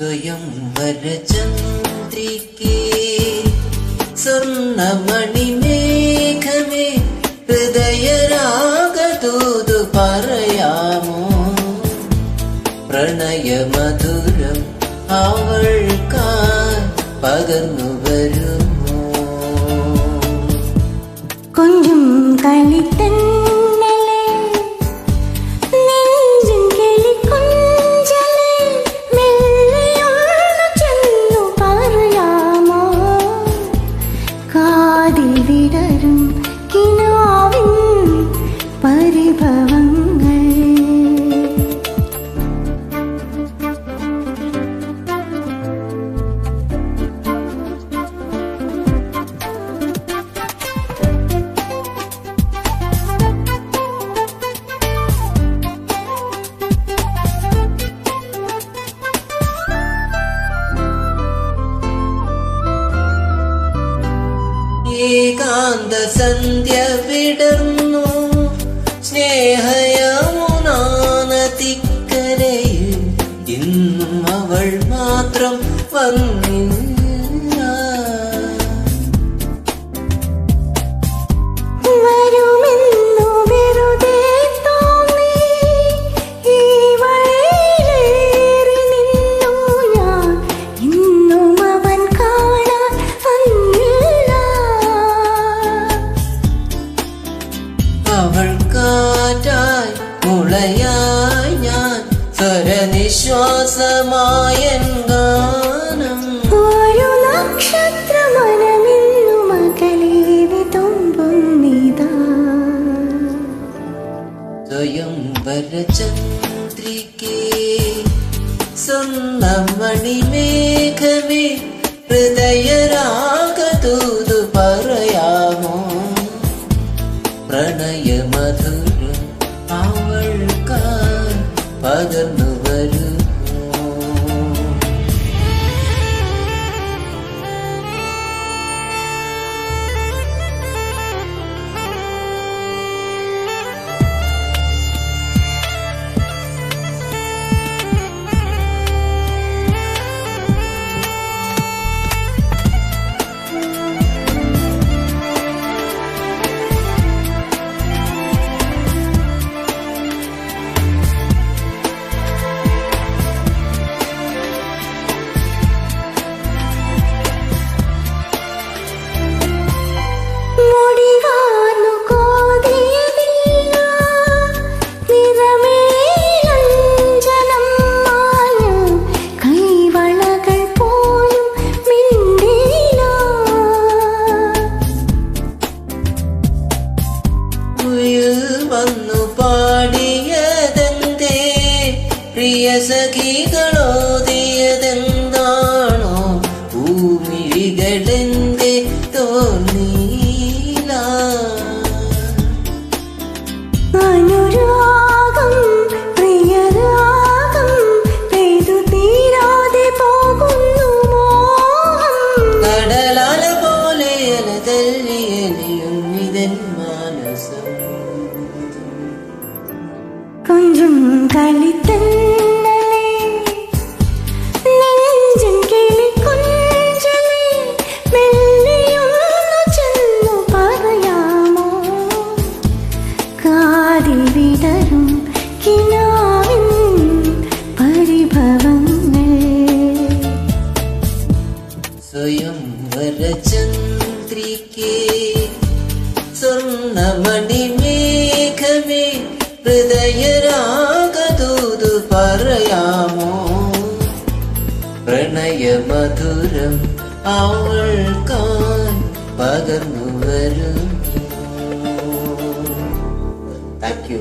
സ്വയം വരചന്ദ്രിക്കേ സ്വർണമണിമേഘമേ ഹൃദയരാഗതൂതു പറയാമോ? പ്രണയമധുരം അവൾക്കാർ പകർന്നു വരുമോ? കൊഞ്ചും കളിത്തന്നെ ഏകാന്ത സന്ധ്യ വിടർന്നു സ്നേഹയമുനാനതിക്കരയിൽ ഇന്നും അവൾ മാത്രം വന്നില്ല മുളയായി ഞാൻ സ്വരനിശ്വാസമായ ഗാനം. ഒരു സ്വയം വരചന്ദ്രികേ സ്വർണമണിമേഘമേ ഹൃദയരാഗതൂതു പറയാമോ കുയിൽ വന്നു പാടിയതെന്തേ? പ്രിയ സഖികളോതിയതെന്താണോ ഭൂമിഴികളെന്തേ തോന്നീല അനുരാഗം പ്രിയരാഗം പെയ്തു തീരാതെ പോകുന്നു മോഹം. കടലാല പോലെ അലതല്ലിയലിയുന്നിതൻ മാനസം கொஞ்சம் കളിത്തന്നലെ നെഞ്ചും കിളി കൊഞ്ചലെ മെല്ലെയൊന്നു ചെന്നു പറയാമോ കാതിൽ വിടരും കിനാവിൻ പരിഭവങ്ങൾ സ്വയം വരചന്ദ്രികേ പറയാമോ പ്രണയമധുരം അവൾക്കാൻ പകർന്നു വരുന്നു താങ്ക് യു